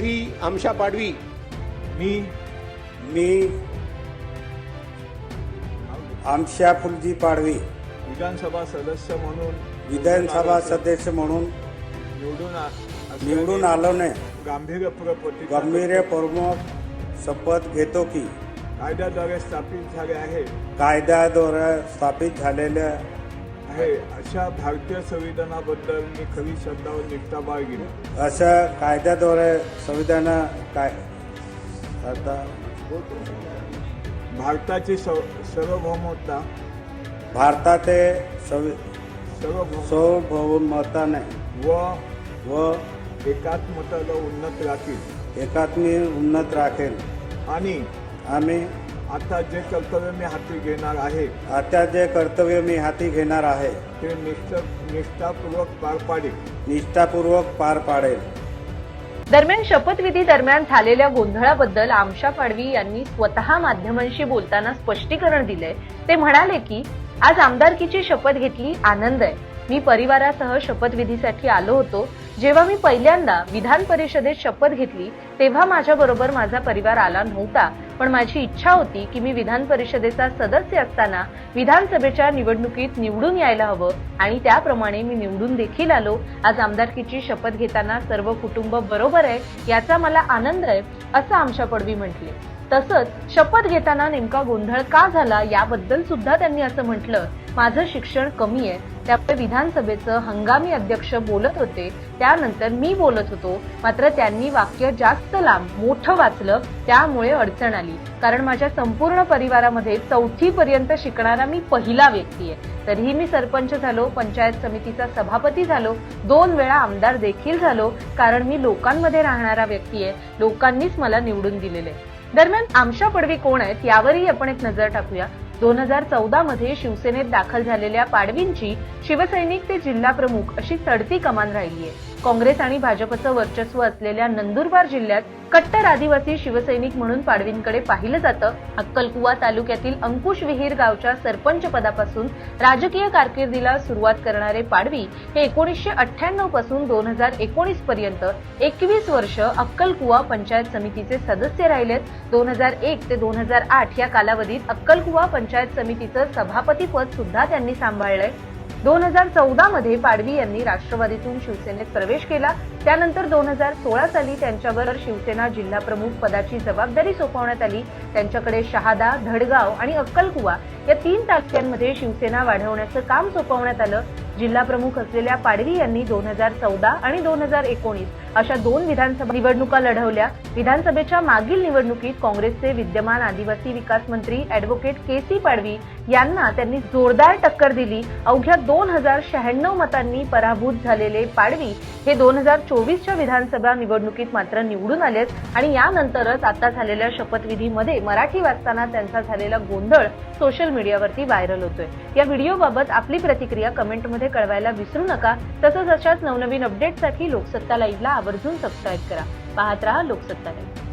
श्री आमशा पाडवी. मी. मी. आमशा फुलजी पाडवी. विधानसभा सदस्य म्हणून. विधानसभा सदस्य म्हणून. निवडून निवडून आलो ने गांभीर्यपूर्वक प्रतिज्ञा गंभीर प्रमुख शपथ घेतो की. कायद्याद्वारे स्थापित झाले आहे. कायद्याद्वारे स्थापित झालेल्या आहे. अशा भारतीय संविधानाबद्दल मी खरी श्रद्धा व निष्ठा बाळगीन. अशा कायद्याद्वारे संविधान काय? आता भारताची सव- सार्वभौमता. भारताचे संवि सार्वभौमताने व व एकात्मताला उन्नत राखील एकात्मी उन्नत राखेल. आणि आम्ही आता जे कर्तव्य मी हाती घेणार आहे आता जे कर्तव्य मी हाती घेणार आहे ते निष्ठ निष्ठापूर्वक पार पाडेल. निष्ठापूर्वक पार पाडेल. दरम्यान शपथविधी दरम्यान झालेल्या गोंधळाबद्दल आमशा पाडवी यांनी स्वतः माध्यमांशी बोलताना स्पष्टीकरण दिलंय. ते म्हणाले की आज आमदारकीची शपथ घेतली आनंद आहे. मी परिवारासह शपथविधीसाठी आलो होतो. जेव्हा मी पहिल्यांदा विधान परिषदेत शपथ घेतली तेव्हा माझ्याबरोबर माझा परिवार आला नव्हता. पण माझी इच्छा होती की मी विधान परिषदेचा सदस्य असताना विधानसभेच्या निवडणुकीत निवडून यायला हवं आणि त्याप्रमाणे मी निवडून देखील आलो. आज आमदारकीची शपथ घेताना सर्व कुटुंब बरोबर आहे याचा मला आनंद आहे असं आमच्या पडवी म्हटले. तसंच शपथ घेताना नेमका गोंधळ का झाला याबद्दल सुद्धा त्यांनी असं म्हटलं. माझं शिक्षण कमी आहे त्यामुळे विधानसभेचं हंगामी अध्यक्ष बोलत होते. त्यानंतर मी बोलत होतो. मात्र त्यांनी वाक्य जास्त लांब मोठं वाचलं. त्यामुळे अडचण आली. कारण माझ्या संपूर्ण परिवारामध्ये चौथी पर्यंत शिकणारा मी पहिला व्यक्ती आहे. तरीही मी सरपंच झालो पंचायत समितीचा सभापती झालो दोन वेळा आमदार देखील झालो. कारण मी लोकांमध्ये राहणारा व्यक्ती आहे. लोकांनीच मला निवडून दिलेले दरम्यान आमशा पडवी कोण आहेत यावरही आपण एक नजर टाकूया. दोन हजार चौदा मध्ये शिवसेनेत दाखल झालेल्या पाडवींची शिवसैनिक ते जिल्हा प्रमुख अशी चढती कमान राहिली आहे काँग्रेस आणि भाजपचं वर्चस्व असलेल्या नंदुरबार जिल्ह्यात कट्टर आदिवासी शिवसैनिक म्हणून पाडवींकडे पाहिलं जातं. अक्कलकुवा तालुक्यातील अंकुश विहीर गावच्या सरपंच पदापासून राजकीय कारकिर्दीला सुरुवात करणारे पाडवी हे एकोणीसशे अठ्ठ्याण्णवपासून दोन हजार एकोणीस पर्यंत एकवीस वर्ष अक्कलकुवा पंचायत समितीचे सदस्य राहिलेत. दोन हजार एक ते दोन हजार आठ या कालावधीत अक्कलकुवा पंचायत समितीचं सभापतीपद सुद्धा त्यांनी सांभाळलंय. दोन हजार चौदा मध्ये पाडवी यांनी राष्ट्रवादीतून शिवसेनेत प्रवेश केला. त्यानंतर दोन हजार सोळा साली त्यांच्यावर शिवसेना जिल्हा प्रमुख पदाची जबाबदारी सोपवण्यात आली. त्यांच्याकडे शहादा धडगाव आणि अक्कलकुवा या तीन तालुक्यांमध्ये शिवसेना वाढवण्याचं काम सोपवण्यात आलं. जिल्हा प्रमुख असलेल्या पाडवी यांनी दोन हजार चौदा आणि दोन हजार एकोणीस अशा दोन विधानसभा निवडणुका लढवल्या. विधानसभेच्या मागील निवडणुकीत काँग्रेसचे विद्यमान आदिवासी विकास मंत्री अॅडव्होकेट के सी पाडवी यांना त्यांनी जोरदार टक्कर दिली. अवघ्या दोन हजार शहाण्णव मतांनी पराभूत झालेले पाडवी हे दोन हजार चोवीसच्या विधानसभा निवडणुकीत मात्र निवडून आलेत आणि यानंतरच आता झालेल्या शपथविधीमध्ये मराठी वाचताना त्यांचा झालेला गोंधळ सोशल मीडियावरती व्हायरल होतोय. या व्हिडिओबाबत आपली प्रतिक्रिया कमेंटमध्ये कळवायला विसरू नका. तसंच अशाच नवनवीन अपडेटसाठी लोकसत्ता लाईव्हला आवर्जून सबस्क्राईब करा. पाहत रहा लोकसत्ता लाईव्ह